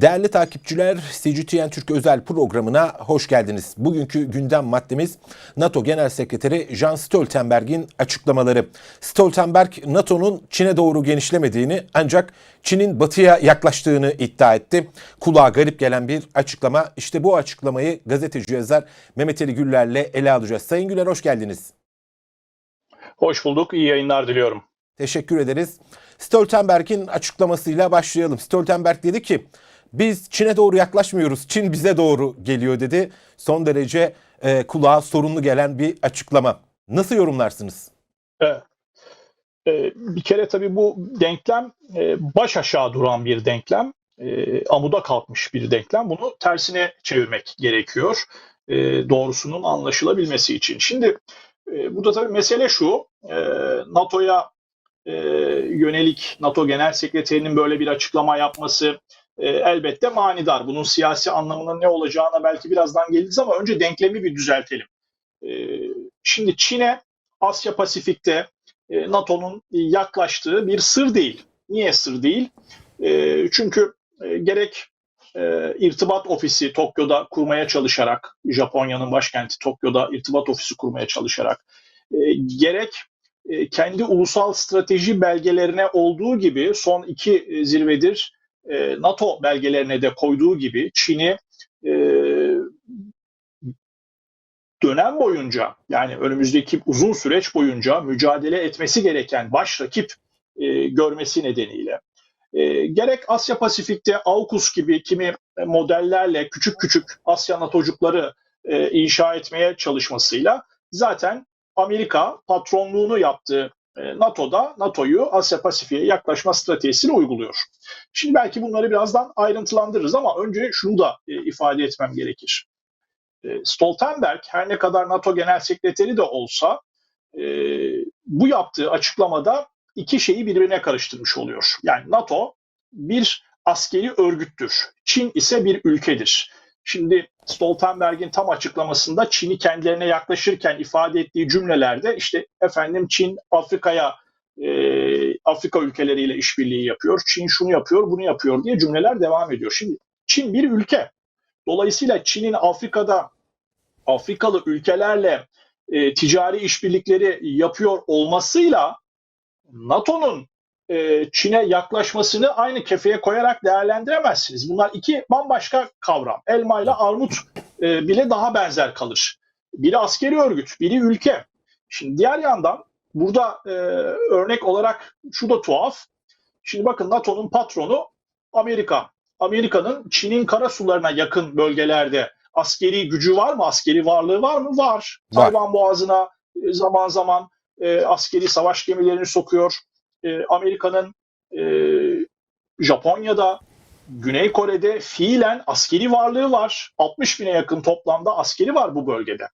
Değerli takipçiler, CGTN Türk özel programına hoş geldiniz. Bugünkü gündem maddemiz NATO Genel Sekreteri Jens Stoltenberg'in açıklamaları. Stoltenberg, NATO'nun Çin'e doğru genişlemediğini ancak Çin'in batıya yaklaştığını iddia etti. Kulağa garip gelen bir açıklama. İşte bu açıklamayı gazeteci yazar Mehmet Ali Güller'le ele alacağız. Sayın Güller hoş geldiniz. Hoş bulduk, iyi yayınlar diliyorum. Teşekkür ederiz. Stoltenberg'in açıklamasıyla başlayalım. Stoltenberg dedi ki biz Çin'e doğru yaklaşmıyoruz. Çin bize doğru geliyor dedi. Son derece e, kulağa sorunlu gelen bir açıklama. Nasıl yorumlarsınız? Ee, bir kere tabii bu denklem e, baş aşağı duran bir denklem. E, amuda kalkmış bir denklem. Bunu tersine çevirmek gerekiyor. E, doğrusunun anlaşılabilmesi için. Şimdi e, burada tabii mesele şu. E, NATO'ya e, yönelik NATO Genel Sekreterinin böyle bir açıklama yapması e, elbette manidar. Bunun siyasi anlamının ne olacağına belki birazdan geliriz ama önce denklemi bir düzeltelim. E, şimdi Çin'e Asya Pasifik'te e, NATO'nun yaklaştığı bir sır değil. Niye sır değil? E, çünkü e, gerek e, irtibat ofisi Tokyo'da kurmaya çalışarak, Japonya'nın başkenti Tokyo'da irtibat ofisi kurmaya çalışarak, e, gerek e, kendi ulusal strateji belgelerine olduğu gibi son iki e, zirvedir e, NATO belgelerine de koyduğu gibi Çin'i e, dönem boyunca yani önümüzdeki uzun süreç boyunca mücadele etmesi gereken baş rakip e, görmesi nedeniyle. E, gerek Asya Pasifik'te AUKUS gibi kimi modellerle küçük küçük Asya NATO'cukları e, inşa etmeye çalışmasıyla zaten Amerika patronluğunu yaptığı NATO'da NATO'yu Asya Pasifik'e yaklaşma stratejisini uyguluyor. Şimdi belki bunları birazdan ayrıntılandırırız ama önce şunu da e, ifade etmem gerekir. E, Stoltenberg her ne kadar NATO Genel Sekreteri de olsa e, bu yaptığı açıklamada iki şeyi birbirine karıştırmış oluyor. Yani NATO bir askeri örgüttür. Çin ise bir ülkedir. Şimdi Stoltenberg'in tam açıklamasında Çin'i kendilerine yaklaşırken ifade ettiği cümlelerde işte efendim Çin Afrika'ya e, Afrika ülkeleriyle işbirliği yapıyor. Çin şunu yapıyor, bunu yapıyor diye cümleler devam ediyor. Şimdi Çin bir ülke. Dolayısıyla Çin'in Afrika'da Afrikalı ülkelerle e, ticari işbirlikleri yapıyor olmasıyla NATO'nun e, Çin'e yaklaşmasını aynı kefeye koyarak değerlendiremezsiniz. Bunlar iki bambaşka kavram. Elma ile armut e, bile daha benzer kalır. Biri askeri örgüt, biri ülke. Şimdi diğer yandan burada e, örnek olarak şu da tuhaf. Şimdi bakın NATO'nun patronu Amerika. Amerika'nın Çin'in kara sularına yakın bölgelerde askeri gücü var mı? Askeri varlığı var mı? Var. Var. Tayvan Boğazı'na e, zaman zaman e, askeri savaş gemilerini sokuyor. E, Amerika'nın e, Japonya'da, Güney Kore'de fiilen askeri varlığı var. 60 bine yakın toplamda askeri var bu bölgede.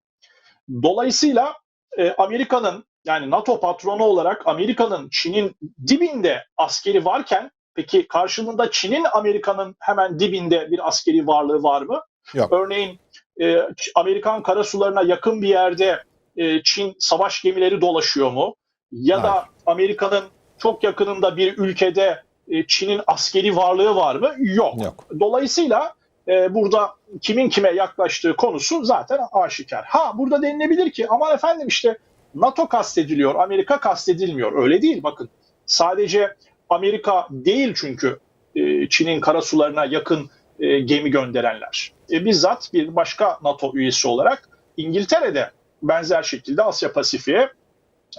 Dolayısıyla e, Amerika'nın yani NATO patronu olarak Amerika'nın Çin'in dibinde askeri varken peki karşılığında Çin'in Amerika'nın hemen dibinde bir askeri varlığı var mı? Yok. Örneğin e, Amerikan karasularına yakın bir yerde e, Çin savaş gemileri dolaşıyor mu? Ya da Hayır. Amerika'nın çok yakınında bir ülkede e, Çin'in askeri varlığı var mı? Yok. Yok. Dolayısıyla e, burada kimin kime yaklaştığı konusu zaten aşikar. Ha burada denilebilir ki aman efendim işte NATO kastediliyor, Amerika kastedilmiyor. Öyle değil bakın. Sadece Amerika değil çünkü e, Çin'in karasularına yakın e, gemi gönderenler. E, bizzat bir başka NATO üyesi olarak İngiltere'de benzer şekilde Asya Pasifik'e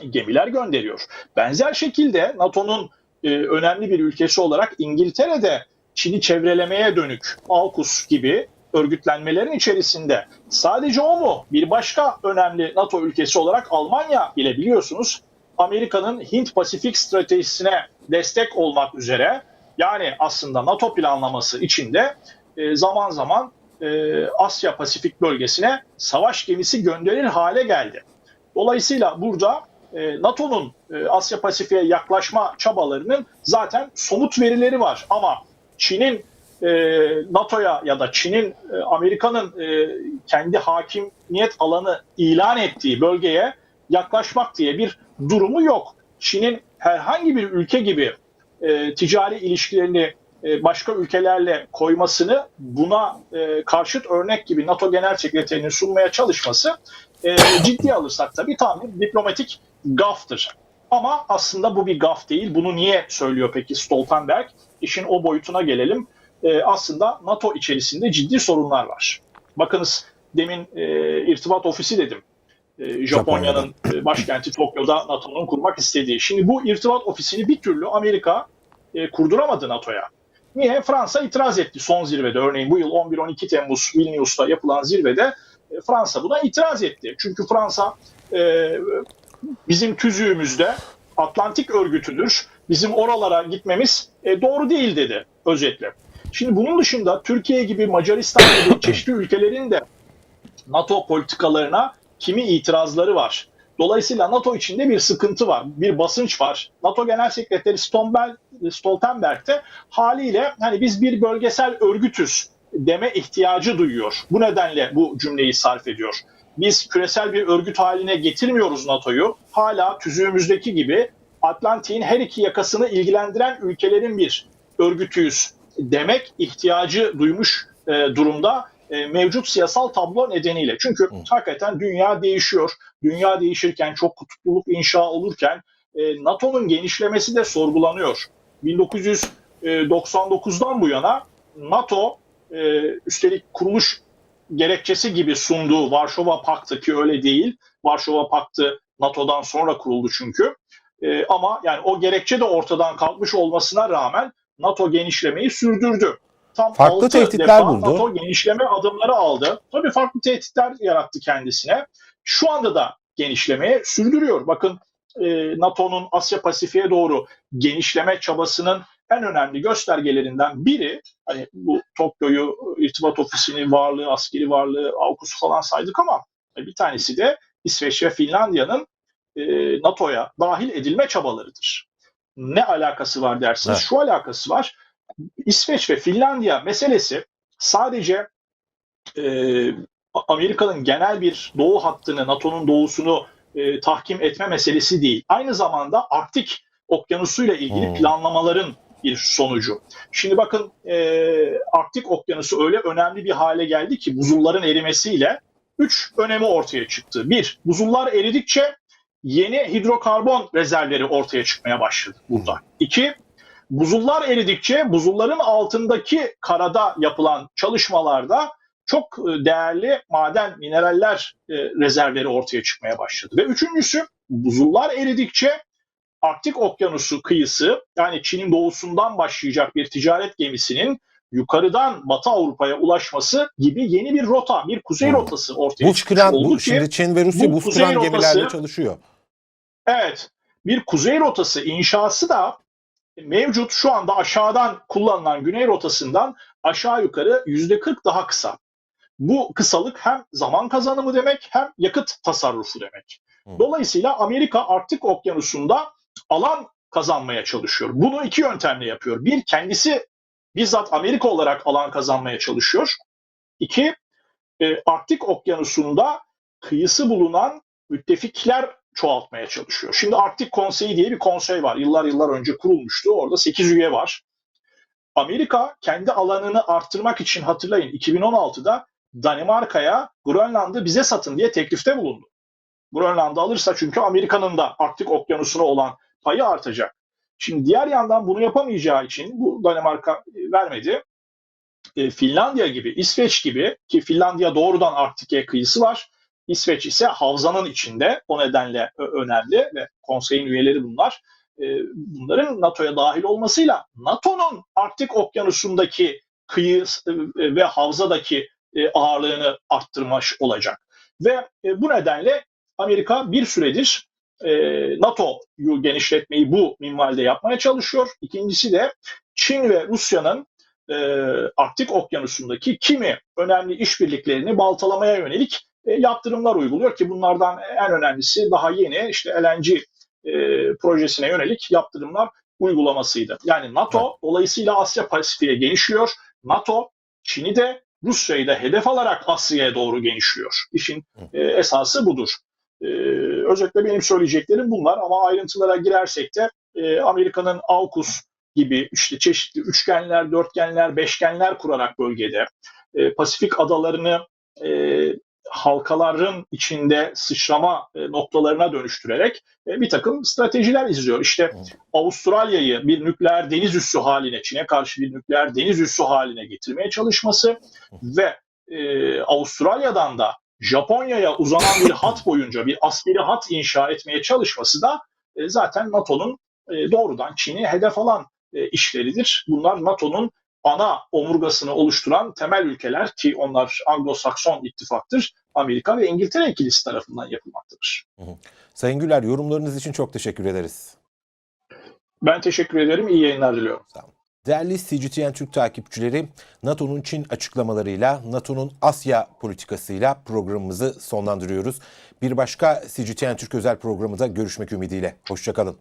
gemiler gönderiyor. Benzer şekilde NATO'nun e, önemli bir ülkesi olarak İngiltere'de Çin'i çevrelemeye dönük AUKUS gibi örgütlenmelerin içerisinde sadece o mu? Bir başka önemli NATO ülkesi olarak Almanya ile biliyorsunuz Amerika'nın Hint-Pasifik stratejisine destek olmak üzere yani aslında NATO planlaması içinde e, zaman zaman e, Asya Pasifik bölgesine savaş gemisi gönderir hale geldi. Dolayısıyla burada NATO'nun e, Asya Pasifik'e yaklaşma çabalarının zaten somut verileri var. Ama Çin'in e, NATO'ya ya da Çin'in e, Amerika'nın e, kendi hakimiyet alanı ilan ettiği bölgeye yaklaşmak diye bir durumu yok. Çin'in herhangi bir ülke gibi e, ticari ilişkilerini e, başka ülkelerle koymasını buna e, karşıt örnek gibi NATO Genel Sekreterinin sunmaya çalışması e, ciddiye alırsak tabii tam bir diplomatik gaftır. Ama aslında bu bir gaf değil. Bunu niye söylüyor peki Stoltenberg? İşin o boyutuna gelelim. E, aslında NATO içerisinde ciddi sorunlar var. Bakınız demin e, irtibat ofisi dedim. E, Japonya'nın e, başkenti Tokyo'da NATO'nun kurmak istediği. Şimdi bu irtibat ofisini bir türlü Amerika e, kurduramadı NATO'ya. Niye? Fransa itiraz etti son zirvede. Örneğin bu yıl 11-12 Temmuz Vilnius'ta yapılan zirvede e, Fransa buna itiraz etti. Çünkü Fransa e, bizim tüzüğümüzde Atlantik örgütüdür. Bizim oralara gitmemiz e, doğru değil dedi özetle. Şimdi bunun dışında Türkiye gibi Macaristan gibi çeşitli ülkelerin de NATO politikalarına kimi itirazları var. Dolayısıyla NATO içinde bir sıkıntı var, bir basınç var. NATO Genel Sekreteri Stoltenberg, de haliyle hani biz bir bölgesel örgütüz deme ihtiyacı duyuyor. Bu nedenle bu cümleyi sarf ediyor. Biz küresel bir örgüt haline getirmiyoruz NATO'yu. Hala tüzüğümüzdeki gibi Atlantik'in her iki yakasını ilgilendiren ülkelerin bir örgütüyüz demek ihtiyacı duymuş e, durumda e, mevcut siyasal tablo nedeniyle. Çünkü Hı. hakikaten dünya değişiyor. Dünya değişirken, çok kutupluluk inşa olurken e, NATO'nun genişlemesi de sorgulanıyor. 1999'dan bu yana NATO e, üstelik kuruluş gerekçesi gibi sunduğu Varşova Paktı ki öyle değil. Varşova Paktı NATO'dan sonra kuruldu çünkü. E, ama yani o gerekçe de ortadan kalkmış olmasına rağmen NATO genişlemeyi sürdürdü. Tam Farklı tehditler buldu. NATO genişleme adımları aldı. Tabii farklı tehditler yarattı kendisine. Şu anda da genişlemeye sürdürüyor. Bakın e, NATO'nun Asya Pasifik'e doğru genişleme çabasının en önemli göstergelerinden biri hani bu Tokyo'yu irtibat ofisini varlığı, askeri varlığı, AUKUS'u falan saydık ama bir tanesi de İsveç ve Finlandiya'nın e, NATO'ya dahil edilme çabalarıdır. Ne alakası var dersiniz? Evet. Şu alakası var. İsveç ve Finlandiya meselesi sadece e, Amerika'nın genel bir doğu hattını, NATO'nun doğusunu e, tahkim etme meselesi değil. Aynı zamanda Arktik okyanusuyla ilgili Hmm. planlamaların bir sonucu. Şimdi bakın e, Arktik okyanusu öyle önemli bir hale geldi ki buzulların erimesiyle üç önemi ortaya çıktı. Bir, buzullar eridikçe yeni hidrokarbon rezervleri ortaya çıkmaya başladı burada. İki, buzullar eridikçe buzulların altındaki karada yapılan çalışmalarda çok e, değerli maden, mineraller e, rezervleri ortaya çıkmaya başladı. Ve üçüncüsü buzullar eridikçe Arktik Okyanusu kıyısı yani Çin'in doğusundan başlayacak bir ticaret gemisinin yukarıdan Batı Avrupa'ya ulaşması gibi yeni bir rota, bir kuzey Hmm. rotası ortaya Buz çıkmış kıran, oldu bu, ki şimdi Çin ve Rusya bu buz kıran gemilerle rotası- çalışıyor. Evet. Bir kuzey rotası inşası da mevcut şu anda aşağıdan kullanılan güney rotasından aşağı yukarı yüzde 40 daha kısa. Bu kısalık hem zaman kazanımı demek hem yakıt tasarrufu demek. Hı. Dolayısıyla Amerika Arktik Okyanusu'nda alan kazanmaya çalışıyor. Bunu iki yöntemle yapıyor. Bir kendisi bizzat Amerika olarak alan kazanmaya çalışıyor. İki e, Arktik Okyanusu'nda kıyısı bulunan müttefikler çoğaltmaya çalışıyor. Şimdi Arktik Konseyi diye bir konsey var. Yıllar yıllar önce kurulmuştu. Orada 8 üye var. Amerika kendi alanını arttırmak için hatırlayın 2016'da Danimarka'ya Grönland'ı bize satın diye teklifte bulundu. Grönland'ı alırsa çünkü Amerika'nın da Arktik Okyanusu'na olan payı artacak. Şimdi diğer yandan bunu yapamayacağı için bu Danimarka e, vermedi. E, Finlandiya gibi, İsveç gibi ki Finlandiya doğrudan Arktik'e kıyısı var. İsveç ise havzanın içinde. O nedenle ö- önemli ve konseyin üyeleri bunlar. E, bunların NATO'ya dahil olmasıyla NATO'nun Arktik Okyanusu'ndaki kıyı e, ve havzadaki e, ağırlığını arttırmış olacak. Ve e, bu nedenle Amerika bir süredir e, NATO'yu genişletmeyi bu minvalde yapmaya çalışıyor. İkincisi de Çin ve Rusya'nın e, Arktik Okyanusu'ndaki kimi önemli işbirliklerini baltalamaya yönelik e, yaptırımlar uyguluyor ki bunlardan en önemlisi daha yeni işte LNG e, projesine yönelik yaptırımlar uygulamasıydı. Yani NATO dolayısıyla Asya Pasifik'e genişliyor. NATO Çin'i de Rusya'yı da hedef alarak Asya'ya doğru genişliyor. İşin e, esası budur. E, özetle benim söyleyeceklerim bunlar ama ayrıntılara girersek de e, Amerika'nın AUKUS gibi işte çeşitli üçgenler, dörtgenler, beşgenler kurarak bölgede e, Pasifik adalarını e, halkaların içinde sıçrama e, noktalarına dönüştürerek e, bir takım stratejiler izliyor. İşte Avustralya'yı bir nükleer deniz üssü haline, Çin'e karşı bir nükleer deniz üssü haline getirmeye çalışması ve e, Avustralya'dan da Japonya'ya uzanan bir hat boyunca bir askeri hat inşa etmeye çalışması da e, zaten NATO'nun e, doğrudan Çin'i hedef alan e, işleridir. Bunlar NATO'nun ana omurgasını oluşturan temel ülkeler ki onlar Anglo-Sakson ittifaktır. Amerika ve İngiltere ikilisi tarafından yapılmaktadır. Sayın Güler yorumlarınız için çok teşekkür ederiz. Ben teşekkür ederim. İyi yayınlar diliyorum. Sağ olun. Değerli CGTN Türk takipçileri, NATO'nun Çin açıklamalarıyla, NATO'nun Asya politikasıyla programımızı sonlandırıyoruz. Bir başka CGTN Türk özel programında görüşmek ümidiyle. Hoşçakalın.